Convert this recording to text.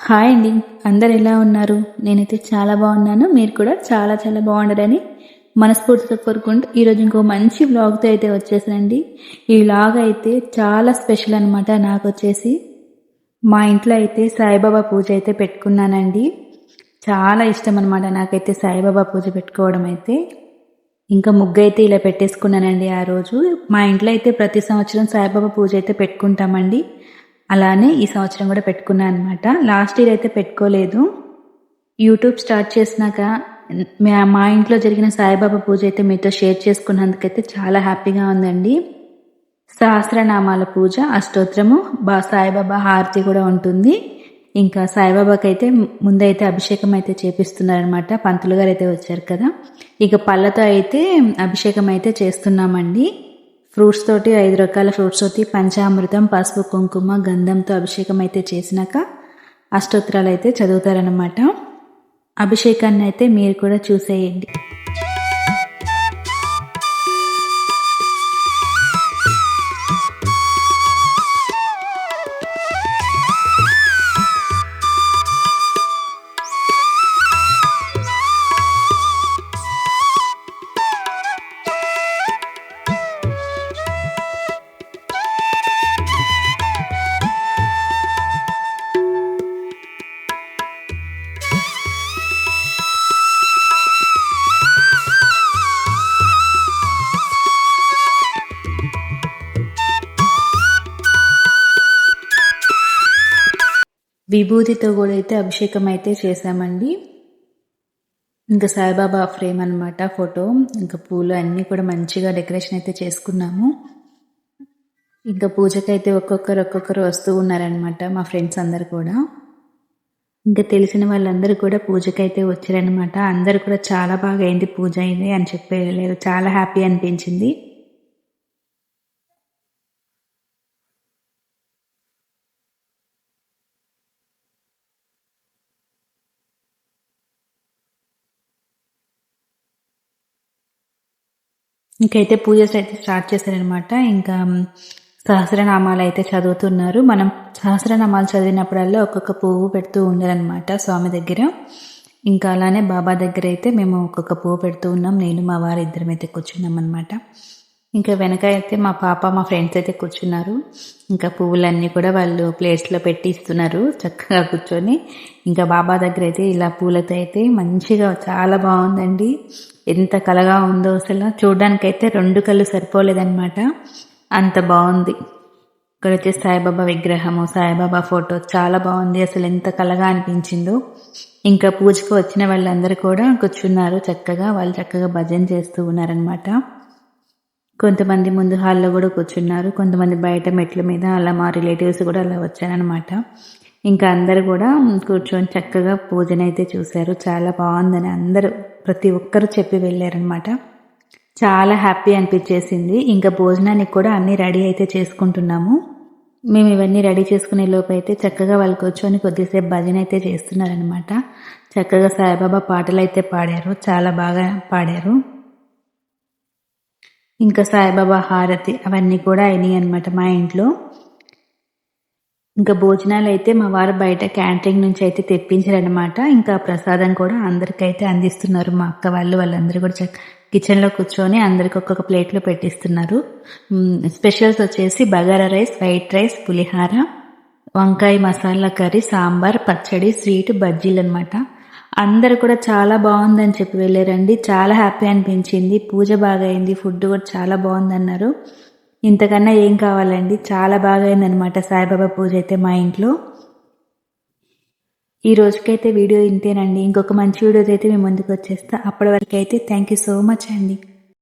Hi అండి. అందరు ఎలా ఉన్నారు? నేనైతే చాలా బాగున్నాను. మీరు కూడా చాలా చాలా బాగుండారని మనస్ఫూర్తిగా కోరుకుంటూ ఈరోజు ఇంకో మంచి వ్లాగ్తో అయితే వచ్చేసానండి. ఈ వ్లాగ్ అయితే చాలా స్పెషల్ అనమాట నాకు వచ్చేసి. మా ఇంట్లో అయితే సాయిబాబా పూజ అయితే పెట్టుకున్నానండి. చాలా ఇష్టం అనమాట నాకైతే సాయిబాబా పూజ పెట్టుకోవడం అయితే. ఇంకా ముగ్గు అయితే ఇలా పెట్టేసుకున్నానండి ఆ రోజు. మా ఇంట్లో అయితే ప్రతి సంవత్సరం సాయిబాబా పూజ అయితే పెట్టుకుంటామండి. అలానే ఈ సంవత్సరం కూడా పెట్టుకున్నాను అనమాట లాస్ట్ ఇయర్ అయితే పెట్టుకోలేదు. యూట్యూబ్ స్టార్ట్ చేసినాక మా ఇంట్లో జరిగిన సాయిబాబా పూజ అయితే మీతో షేర్ చేసుకున్నందుకైతే చాలా హ్యాపీగా ఉందండి. సహస్రనామాల పూజ అష్టోత్తరము బా సాయిబాబా హారతి కూడా ఉంటుంది. ఇంకా సాయిబాబాకి అయితే ముందైతే అభిషేకం అయితే చేపిస్తున్నారనమాట పంతులు గారు అయితే వచ్చారు కదా. ఇక పళ్ళతో అయితే అభిషేకం అయితే చేస్తున్నామండి. ఫ్రూట్స్ తోటి ఐదు రకాల ఫ్రూట్స్ తోటి పంచామృతం పసుపు కుంకుమ గంధంతో అభిషేకం అయితే చేసినాక అష్టోత్తరాలు అయితే చదువుతారనమాట అభిషేకాన్ని అయితే మీరు కూడా చూసేయండి. విభూతితో కూడా అయితే అభిషేకం అయితే చేశామండి. ఇంకా సాయిబాబా ఫ్రేమ్ అనమాట ఫోటో. ఇంకా పూలు అన్నీ కూడా మంచిగా డెకరేషన్ అయితే చేసుకున్నాము. ఇంకా పూజకైతే ఒక్కొక్కరు ఒక్కొక్కరు వస్తూ ఉన్నారనమాట మా ఫ్రెండ్స్ అందరు కూడా. ఇంకా తెలిసిన వాళ్ళందరూ కూడా పూజకైతే వచ్చారనమాట అందరూ కూడా చాలా బాగా అయింది పూజ అయింది అని చెప్పేయలేదు చాలా హ్యాపీ అనిపించింది. ఇంకైతే పూజస్ అయితే స్టార్ట్ చేశారనమాట ఇంకా సహస్రనామాలు అయితే చదువుతున్నారు. మనం సహస్రనామాలు చదివినప్పుడల్లా ఒక్కొక్క పువ్వు పెడుతూ ఉండాలన్నమాట స్వామి దగ్గర. ఇంకా అలానే బాబా దగ్గర అయితే మేము ఒక్కొక్క పువ్వు పెడుతూ ఉన్నాం. నేను మా వారు ఇద్దరం అయితే కూర్చున్నాం అనమాట ఇంకా వెనక అయితే మా పాప మా ఫ్రెండ్స్ అయితే కూర్చున్నారు. ఇంకా పువ్వులన్నీ కూడా వాళ్ళు ప్లేట్స్లో పెట్టి ఇస్తున్నారు చక్కగా కూర్చొని. ఇంకా బాబా దగ్గర అయితే ఇలా పూలతో అయితే మంచిగా చాలా బాగుందండి. ఎంత కలగా ఉందో అసలు. చూడడానికైతే రెండు కళ్ళు సరిపోలేదన్నమాట. అంత బాగుంది. ఇక్కడ వచ్చే సాయిబాబా విగ్రహము సాయిబాబా ఫోటో చాలా బాగుంది. అసలు ఎంత కలగా అనిపించిందో. ఇంకా పూజకు వచ్చిన వాళ్ళందరూ కూడా కూర్చున్నారు చక్కగా. వాళ్ళు చక్కగా భజన చేస్తూ ఉన్నారనమాట కొంతమంది ముందు హాల్లో కూడా కూర్చున్నారు. కొంతమంది బయట మెట్ల మీద అలా మా రిలేటివ్స్ కూడా అలా వచ్చారనమాట ఇంకా అందరు కూడా కూర్చొని చక్కగా పూజన అయితే చూశారు. చాలా బాగుందని అందరూ ప్రతి ఒక్కరు చెప్పి వెళ్ళారనమాట చాలా హ్యాపీ అనిపించేసింది. ఇంకా భోజనానికి కూడా అన్నీ రెడీ అయితే చేసుకుంటున్నాము. మేము ఇవన్నీ రెడీ చేసుకునే లోపు అయితే చక్కగా వాళ్ళు కూర్చొని కొద్దిసేపు భజన అయితే చేస్తున్నారనమాట చక్కగా సాయిబాబా పాటలు అయితే పాడారు. చాలా బాగా పాడారు. ఇంకా సాయిబాబా హారతి అవన్నీ కూడా అయినాయి అనమాట మా ఇంట్లో. ఇంకా భోజనాలు అయితే మా వారు బయట క్యాంటీన్ నుంచి అయితే తెప్పించారనమాట ఇంకా ప్రసాదం కూడా అందరికైతే అందిస్తున్నారు. మా అక్క వాళ్ళు వాళ్ళందరూ కూడా కిచెన్లో కూర్చొని అందరికి ఒక్కొక్క ప్లేట్లో పెట్టిస్తున్నారు. స్పెషల్స్ వచ్చేసి బగారా రైస్ వైట్ రైస్ పులిహార వంకాయ మసాలా కర్రీ సాంబార్ పచ్చడి స్వీట్ బజ్జీలు అనమాట అందరు కూడా చాలా బాగుందని చెప్పి వెళ్ళారండి. చాలా హ్యాపీ అనిపించింది. పూజ బాగా అయింది ఫుడ్ కూడా చాలా బాగుందన్నారు. ఇంతకన్నా ఏం కావాలండి? చాలా బాగా అయిందనమాట సాయిబాబా పూజ అయితే మా ఇంట్లో. ఈ రోజుకైతే వీడియో ఇంతేనండి. ఇంకొక మంచి వీడియోతో అయితే మేము ముందుకు వచ్చేస్తా. అప్పటి వరకు అయితే థ్యాంక్ యూ సో మచ్ అండి.